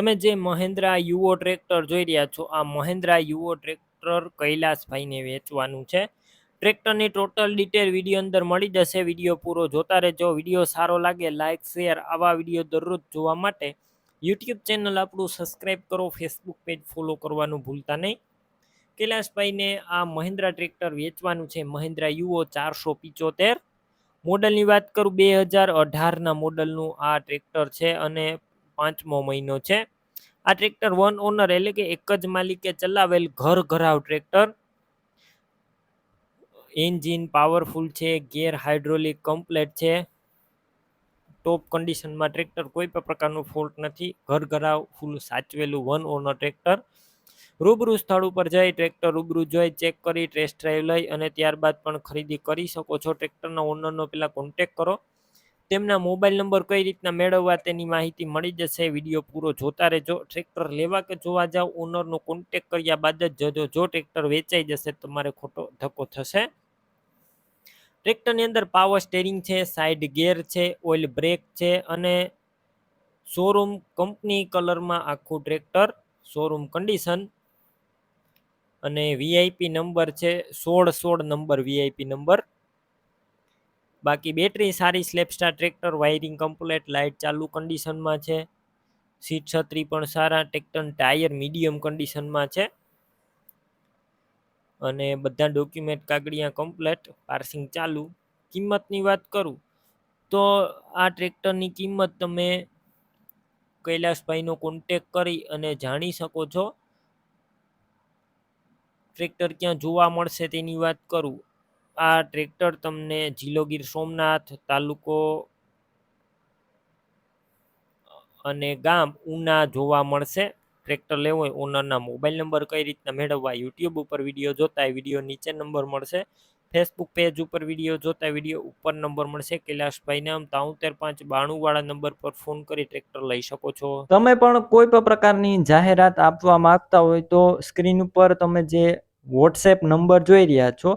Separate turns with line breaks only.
તમે જે મહેન્દ્રા યુવો ટ્રેક્ટર જોઈ રહ્યા છો, આ મહેન્દ્રા યુવો ટ્રેક્ટર કૈલાસભાઈને વેચવાનું છે. ટ્રેક્ટરની ટોટલ ડિટેલ વીડિયો અંદર મળી જશે. વીડિયો પૂરો જોતા રહેજો. વીડિયો સારો લાગે લાઇક શેર આવા વીડિયો દરરોજ જોવા માટે યુટ્યુબ ચેનલ આપણું સબસ્ક્રાઈબ કરો, ફેસબુક પેજ ફોલો કરવાનું ભૂલતા નહીં. કૈલાસભાઈને આ મહિન્દ્રા ટ્રેક્ટર વેચવાનું છે. મહિન્દ્રા યુઓ ચારસો પિચોતેર. મોડલની વાત કરું, બે હજાર અઢારના મોડલનું આ ટ્રેક્ટર છે અને પાંચમો મહિનો છે. આ ટ્રેક્ટર વન ઓનર એટલે કે એક જ માલિકે ચલાવેલ ઘર ઘરાવ ટ્રેક્ટર. એન્જિન પાવરફુલ છે ગેર હાઇડ્રોલિક કમ્પ્લેટ છે. ટોપ કન્ડિશનમાં ટ્રેક્ટર કોઈ પણ પ્રકારનું ફોલ્ટ નથી. ઘર ઘરાવ ફૂલ સાચવેલું વન ઓનર ટ્રેક્ટર. રૂબરૂ સ્થળ ઉપર જઈ ટ્રેક્ટર રૂબરૂ જોઈ ચેક કરી ટેસ્ટ ડ્રાઈવ લઈ અને ત્યારબાદ પણ ખરીદી કરી શકો છો. ટ્રેક્ટરના ઓનરનો પહેલાં કોન્ટેક કરો. તેમના મોબાઈલ નંબર કઈ રીતના મેળવવા તેની માહિતી મળી જશે વીડિયો પૂરો જોતા રહેજો. ટ્રેક્ટર લેવા કે જોવા જાવ ઓનરનો કોન્ટેક કર્યા બાદ જ જજો. જો ટ્રેક્ટર વેચાઈ જશે તમારે ખોટો ધક્કો થશે. ટ્રેક્ટરની અંદર પાવર સ્ટેરિંગ છે સાઇડ ગેર છે ઓઇલ બ્રેક છે અને શોરૂમ કંપની કલરમાં આખું ટ્રેક્ટર શોરૂમ કન્ડિશન અને વીઆઈપી નંબર છે, સોળ સોળ નંબર વીઆઈપી નંબર બાકી બેટરી સારી સ્લેપસ્ટાર ટ્રેક્ટર વાયરિંગ કમ્પ્લેટ લાઇટ ચાલુ કન્ડિશનમાં છે. સીટ છત્રી પણ સારા ટ્રેક્ટર ટાયર મીડિયમ કન્ડિશનમાં છે. અને બધા ડોક્યુમેન્ટ કાગળિયા કમ્પ્લેટ પાર્સિંગ ચાલુ. કિંમતની વાત કરું, તો આ ટ્રેક્ટરની કિંમત તમે કૈલાસભાઈનો કોન્ટેક કરી અને જાણી શકો છો. ટ્રેક્ટર ક્યાં જોવા મળશે તેની વાત કરું. આ ટ્રેક્ટર તમને જિલ્લો ગીર સોમનાથ તાલુકો અને ગામ ઉના જોવા મળશે. ટ્રેક્ટર લેવો હોય ઓનરના મોબાઈલ નંબર કઈ રીતના મેળવવા યુટ્યુબ ઉપર વીડિયો જોતા વીડિયો નીચે નંબર મળશે. ફેસબુક પેજ ઉપર વીડિયો જોતા વીડિયો ઉપર નંબર મળશે. કૈલાશભાઈને નામ તાઉતેર પાંચ બાણું વાળા નંબર પર ફોન કરી ટ્રેક્ટર લઈ શકો છો.
તમે પણ કોઈ પણ પ્રકારની જાહેરાત આપવા માંગતા હોય તો સ્ક્રીન ઉપર તમે જે વોટ્સએપ નંબર જોઈ રહ્યા છો